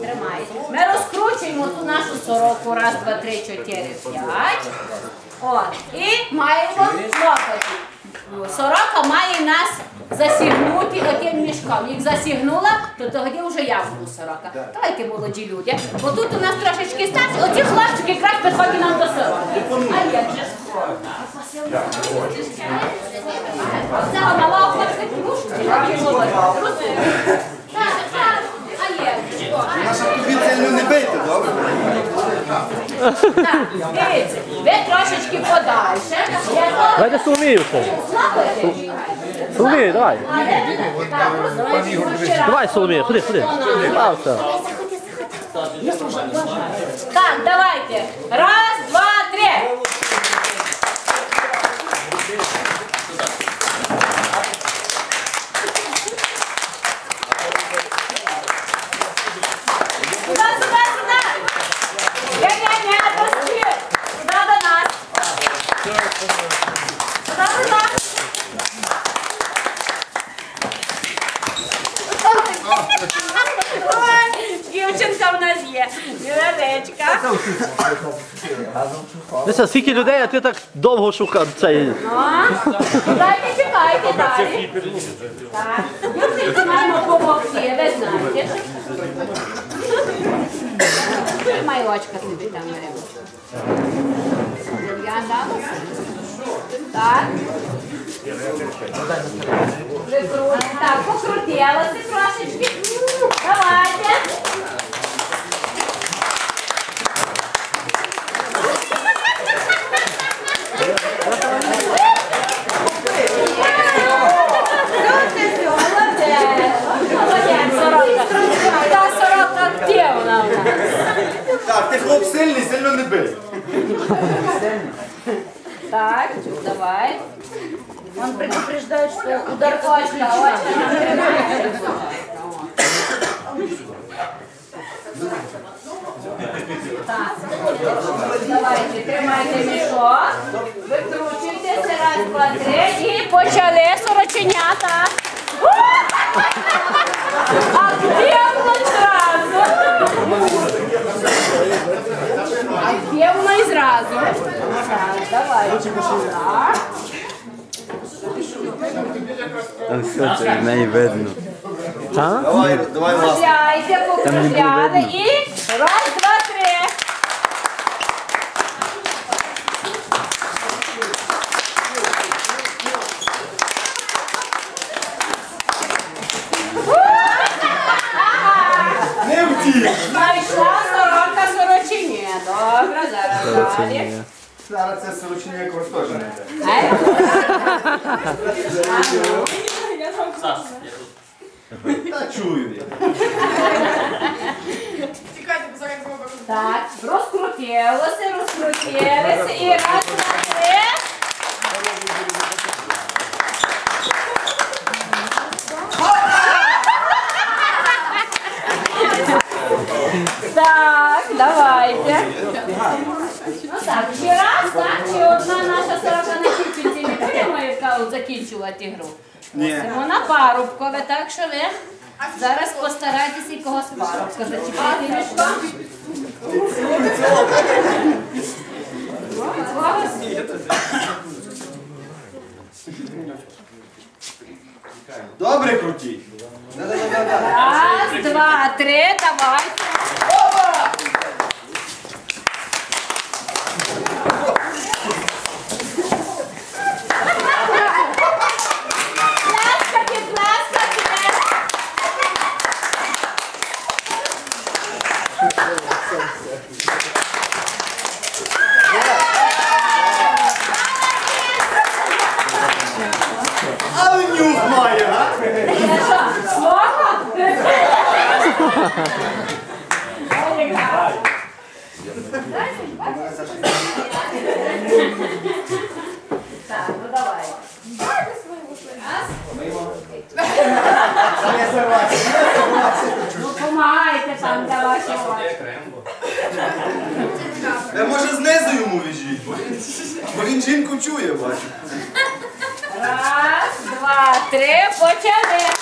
тримай. Ми розкручуємо ту нашу сороку. Раз, два, три, чотири, п'ять. От. І маємо лопаті. Сорока має нас засігнути отим мішком. Як засігнула, то тоді вже я буду сорока. Давайте, молоді люди. Бо тут у нас трошечки старші. Оці хлопчики якраз підходять нам до сороки. А як же ж? Цього малого хлопчика кушать, а ті молоді. Так, так. А як же ж? Наша тобі сильно не бийте, добре? Так, дивіться, ви трошечки подальше. Я Давайте Соломію ще. слухайте. Соломію, давай. Так. Давай, Сумію, ходи, ходи. Слався. Так, давайте. Раз, Невеличка. Дивися, скільки людей, а ти так довго шукав цей. А? Дайте, чекайте далі. Так. Дівчинці маємо допомогти, ви знаєте. Май очка собі там беремо. Я дала. Так. Викрути. Так, покрутилося трошечки. Давайте. Сильно не бий. Так, давай. Он предупреждает, что удар точно, Так, давайте, тримайте мішок, викручуйтеся, раз, два, три, і почали сороченята. І зразу. Так, давай. Так. Все це в неї видно. Так? Давай, давай ласка. Покружляйте, покружляли і раз, два, три. Не втік. Знайшла сорока сорочині. Добре, зараз далі. Зараз це сорочення якось теж не йде. Ай. Та чую я. Так, розкрутилося, розкрутилося і раз, два, три. Так, давайте. Ну так, ще раз, так? Чи одна наша сорока на кінчинці не будемо яка закінчувати гру? Ні. Мусимо парубкове, так що ви зараз постарайтеся якогось парубка зачіпати мішком. Добре крутіть. Раз, два, три, давайте. Плескати, плескати. Але нюх має, га? Я що, свого? Так, ну давай. Ну помагайте там, давайте. Ви може знизу йому віжіть, бо він, жінку чує, бачу. Раз, два, три, почали.